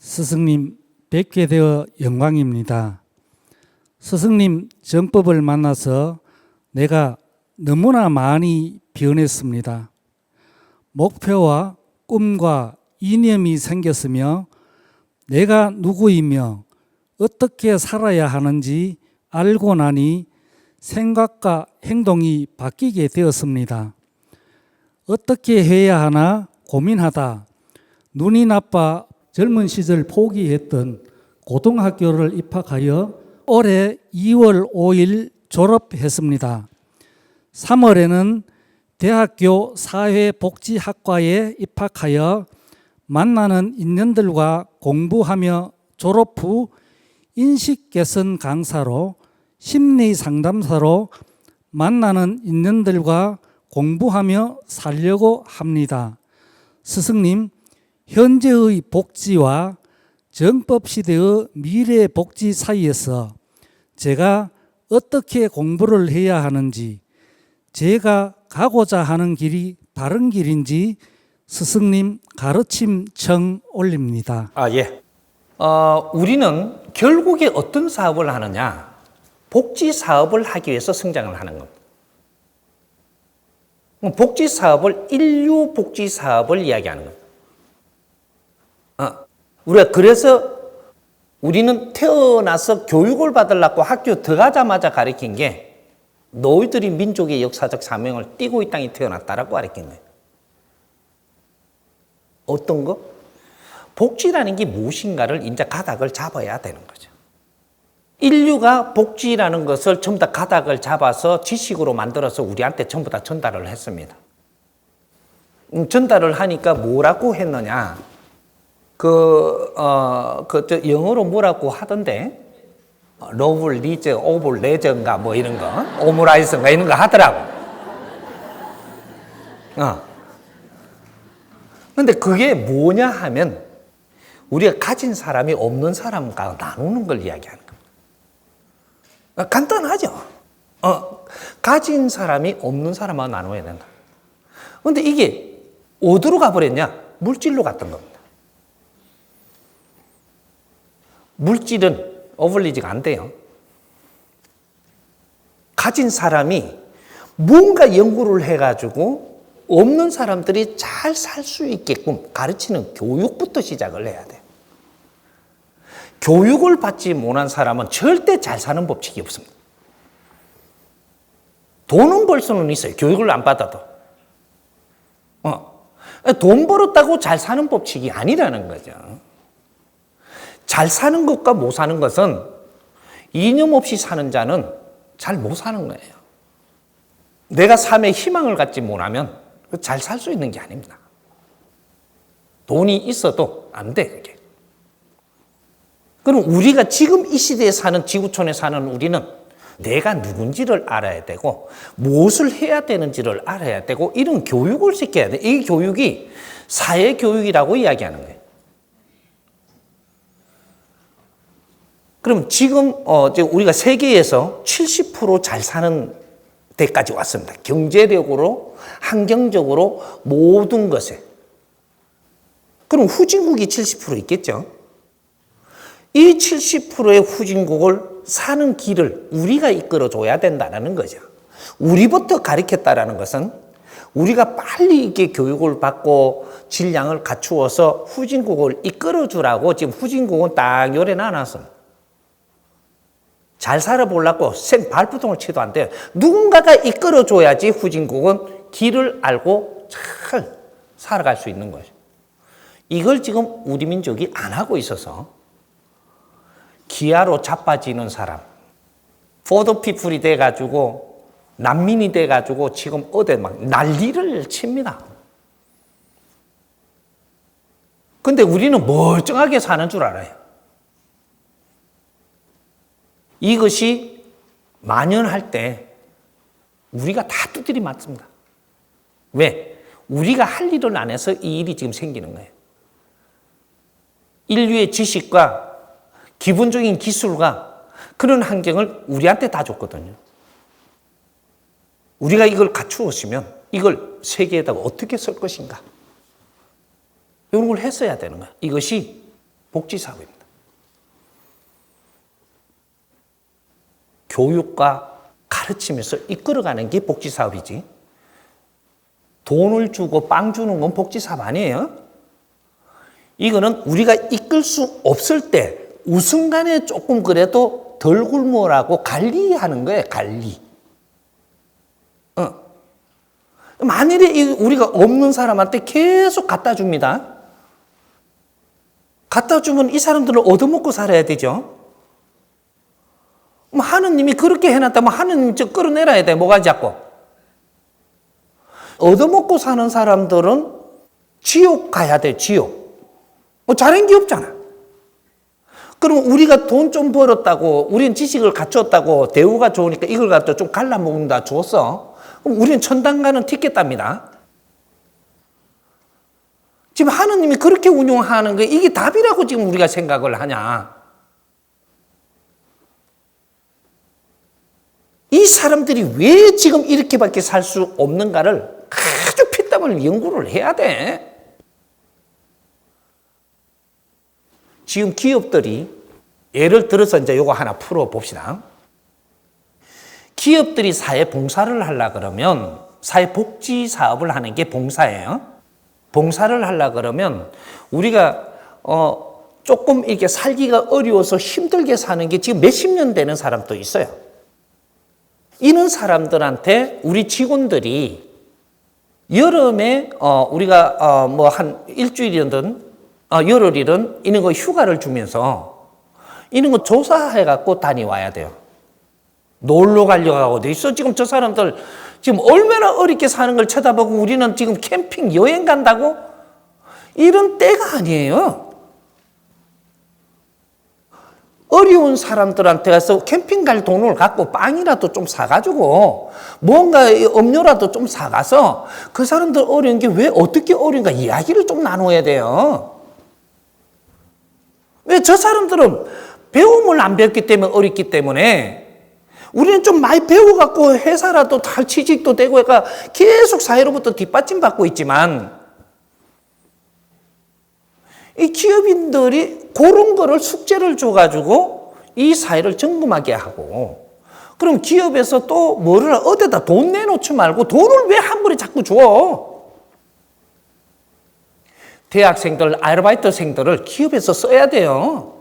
스승님 뵙게 되어 영광입니다. 스승님 정법을 만나서 내가 너무나 많이 변했습니다. 목표와 꿈과 이념이 생겼으며 내가 누구이며 어떻게 살아야 하는지 알고 나니 생각과 행동이 바뀌게 되었습니다. 어떻게 해야 하나 고민하다 눈이 나빠 젊은 시절 포기했던 고등학교를 입학하여 올해 2월 5일 졸업했습니다. 3월에는 대학교 사회복지학과에 입학하여 만나는 인연들과 공부하며 졸업 후 인식 개선 강사로 심리 상담사로 만나는 인연들과 공부하며 살려고 합니다. 스승님, 현재의 복지와 정법 시대의 미래 복지 사이에서 제가 어떻게 공부를 해야 하는지, 제가 가고자 하는 길이 바른 길인지 스승님 가르침 청 올립니다. 아, 예. 어, 우리는 결국에 어떤 사업을 하느냐? 복지 사업을 하기 위해서 성장을 하는 겁니다. 복지 사업을 인류 복지 사업을 이야기하는 겁니다. 어, 우리가 그래서 우리는 태어나서 교육을 받으려고 학교 들어가자마자 가르친 게 너희들이 민족의 역사적 사명을 띠고 이 땅에 태어났다라고 가르친 거예요. 어떤 거? 복지라는 게 무엇인가를 이제 가닥을 잡아야 되는 거죠. 인류가 복지라는 것을 전부 다 가닥을 잡아서 지식으로 만들어서 우리한테 전부 다 전달을 했습니다. 음, 전달을 하니까 뭐라고 했느냐? 그, 어, 그, 저 영어로 뭐라고 하던데? 로블 리저, 오블 레저인가 뭐 이런 거, 오므라이스인가 이런 거 하더라고. 어. 근데 그게 뭐냐 하면 우리가 가진 사람이 없는 사람과 나누는 걸 이야기하는 겁니다. 어, 간단하죠? 어, 가진 사람이 없는 사람하고 나눠야 된다. 근데 이게 어디로 가버렸냐? 물질로 갔던 겁니다. 물질은 오버리지가 안 돼요. 가진 사람이 뭔가 연구를 해가지고 없는 사람들이 잘 살 수 있게끔 가르치는 교육부터 시작을 해야 돼. 교육을 받지 못한 사람은 절대 잘 사는 법칙이 없습니다. 돈은 벌 수는 있어요. 교육을 안 받아도. 어. 돈 벌었다고 잘 사는 법칙이 아니라는 거죠. 잘 사는 것과 못 사는 것은 이념 없이 사는 자는 잘 못 사는 거예요. 내가 삶에 희망을 갖지 못하면 잘 살 수 있는 게 아닙니다. 돈이 있어도 안 돼, 그게. 그럼 우리가 지금 이 시대에 사는 지구촌에 사는 우리는 내가 누군지를 알아야 되고 무엇을 해야 되는지를 알아야 되고 이런 교육을 시켜야 돼. 이 교육이 사회 교육이라고 이야기하는 거예요. 그럼 지금 어 우리가 세계에서 70%잘 사는 데까지 왔습니다. 경제력으로, 환경적으로 모든 것에. 그럼 후진국이 70% 있겠죠? 이 70%의 후진국을 사는 길을 우리가 이끌어줘야 된다는 거죠. 우리부터 가르쳤다라는 것은 우리가 빨리 이렇게 교육을 받고 질량을 갖추어서 후진국을 이끌어주라고 지금 후진국은 딱 요래 놔놨습니다. 잘 살아보려고 생 발부동을 치도 안 돼요. 누군가가 이끌어줘야지 후진국은 길을 알고 잘 살아갈 수 있는 거죠. 이걸 지금 우리 민족이 안 하고 있어서 기아로 자빠지는 사람, 포도피플이 돼가지고 난민이 돼가지고 지금 어디 막 난리를 칩니다. 근데 우리는 멀쩡하게 사는 줄 알아요. 이것이 만연할 때 우리가 다 두드리 맞습니다. 왜? 우리가 할 일을 안 해서 이 일이 지금 생기는 거예요. 인류의 지식과 기본적인 기술과 그런 환경을 우리한테 다 줬거든요. 우리가 이걸 갖추었으면 이걸 세계에다가 어떻게 쓸 것인가? 이런 걸 했어야 되는 거야. 이것이 복지 사업입니다. 교육과 가르치면서 이끌어가는 게 복지 사업이지. 돈을 주고 빵 주는 건 복지 사업 아니에요. 이거는 우리가 이끌 수 없을 때 우순간에 조금 그래도 덜 굶어라고 관리하는 거예요, 관리. 어. 만일에 이 우리가 없는 사람한테 계속 갖다 줍니다. 갖다 주면 이 사람들은 얻어먹고 살아야 되죠. 뭐 하느님이 그렇게 해놨다면 하느님 저 끌어내려야 돼, 뭐가 자꾸. 얻어먹고 사는 사람들은 지옥 가야 돼, 지옥. 뭐 잘한 게 없잖아. 그럼 우리가 돈 좀 벌었다고, 우리는 지식을 갖췄다고, 대우가 좋으니까 이걸 갖다 좀 갈라먹는다 줬어. 그럼 우리는 천당 가는 티켓 답니다. 지금 하느님이 그렇게 운용하는 게 이게 답이라고 지금 우리가 생각을 하냐. 이 사람들이 왜 지금 이렇게밖에 살 수 없는가를 아주 피땀을 연구를 해야 돼. 지금 기업들이 예를 들어서 이제 요거 하나 풀어 봅시다. 기업들이 사회 봉사를 하려 그러면 사회 복지 사업을 하는 게 봉사예요. 봉사를 하려 그러면 우리가 어 조금 이렇게 살기가 어려워서 힘들게 사는 게 지금 몇십 년 되는 사람도 있어요. 이런 사람들한테 우리 직원들이 여름에 어 우리가 어 뭐 한 일주일이든 어 열흘이든 이런 거 휴가를 주면서 이런 거 조사해 갖고 다녀와야 돼요. 놀러 가려고 하고 어디 있어 지금 저 사람들 지금 얼마나 어렵게 사는 걸 쳐다보고 우리는 지금 캠핑 여행 간다고 이런 때가 아니에요. 어려운 사람들한테 가서 캠핑 갈 돈을 갖고 빵이라도 좀 사가지고 뭔가 음료라도 좀 사가서 그 사람들 어려운 게 왜 어떻게 어려운가 이야기를 좀 나눠야 돼요. 왜 저 사람들은 배움을 안 배웠기 때문에 어렵기 때문에 우리는 좀 많이 배워갖고 회사라도 잘 취직도 되고 해가 계속 사회로부터 뒷받침 받고 있지만 이 기업인들이 그런 거를 숙제를 줘가지고 이 사회를 점검하게 하고 그럼 기업에서 또 뭐를 어디다 돈 내놓지 말고 돈을 왜 한 번에 자꾸 줘? 대학생들, 아르바이트생들을 기업에서 써야 돼요.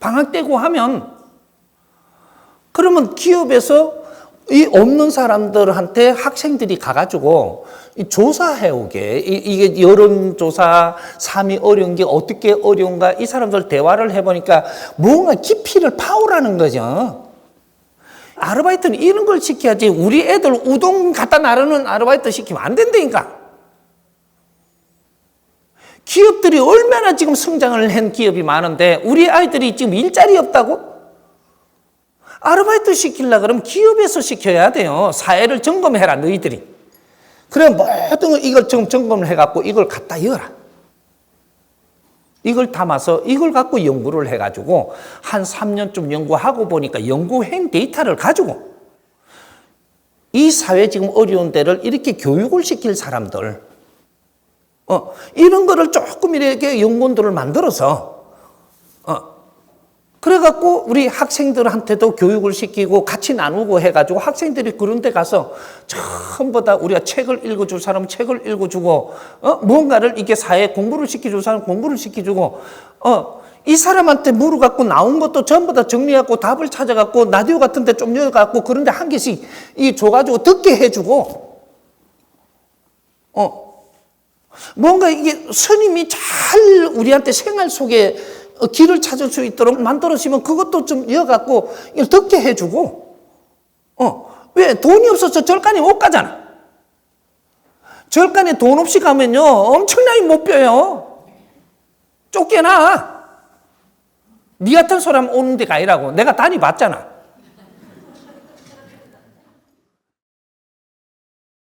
방학 때고 하면 그러면 기업에서 이 없는 사람들한테 학생들이 가가지고 이 조사해 오게 이- 이게 여론조사 삶이 어려운 게 어떻게 어려운가 이 사람들 대화를 해보니까 뭔가 깊이를 파오라는 거죠. 아르바이트는 이런 걸 시켜야지 우리 애들 우동 갖다 나르는 아르바이트 시키면 안 된다니까. 기업들이 얼마나 지금 성장을 한 기업이 많은데 우리 아이들이 지금 일자리 없다고? 아르바이트 시키려 그러면 기업에서 시켜야 돼요. 사회를 점검해라 너희들이. 그래 모든 걸 이걸 좀 점검을 해갖고 이걸 갖다 열어라. 이걸 담아서 이걸 갖고 연구를 해가지고 한 3년쯤 연구하고 보니까 연구행 데이터를 가지고 이 사회 지금 어려운 데를 이렇게 교육을 시킬 사람들 어, 이런 거를 조금 이렇게 연구원들을 만들어서, 어, 그래갖고 우리 학생들한테도 교육을 시키고 같이 나누고 해가지고 학생들이 그런 데 가서 전부 다 우리가 책을 읽어줄 사람은 책을 읽어주고, 어, 뭔가를 이게 사회 공부를 시켜줄 사람 공부를 시켜주고, 어, 이 사람한테 물어갖고 나온 것도 전부 다 정리하고 답을 찾아갖고 라디오 같은 데 좀 열어갖고 그런데 한 개씩 이 줘가지고 듣게 해주고, 어, 뭔가 이게 스님이 잘 우리한테 생활 속에 어, 길을 찾을 수 있도록 만들어주면 그것도 좀 이어갖고 이걸 듣게 해주고, 어, 왜 돈이 없어서 절간에 못 가잖아. 절간에 돈 없이 가면요, 엄청나게 못 벼요. 쫓겨나. 니 같은 사람 오는 데가 아니라고. 내가 다니 봤잖아.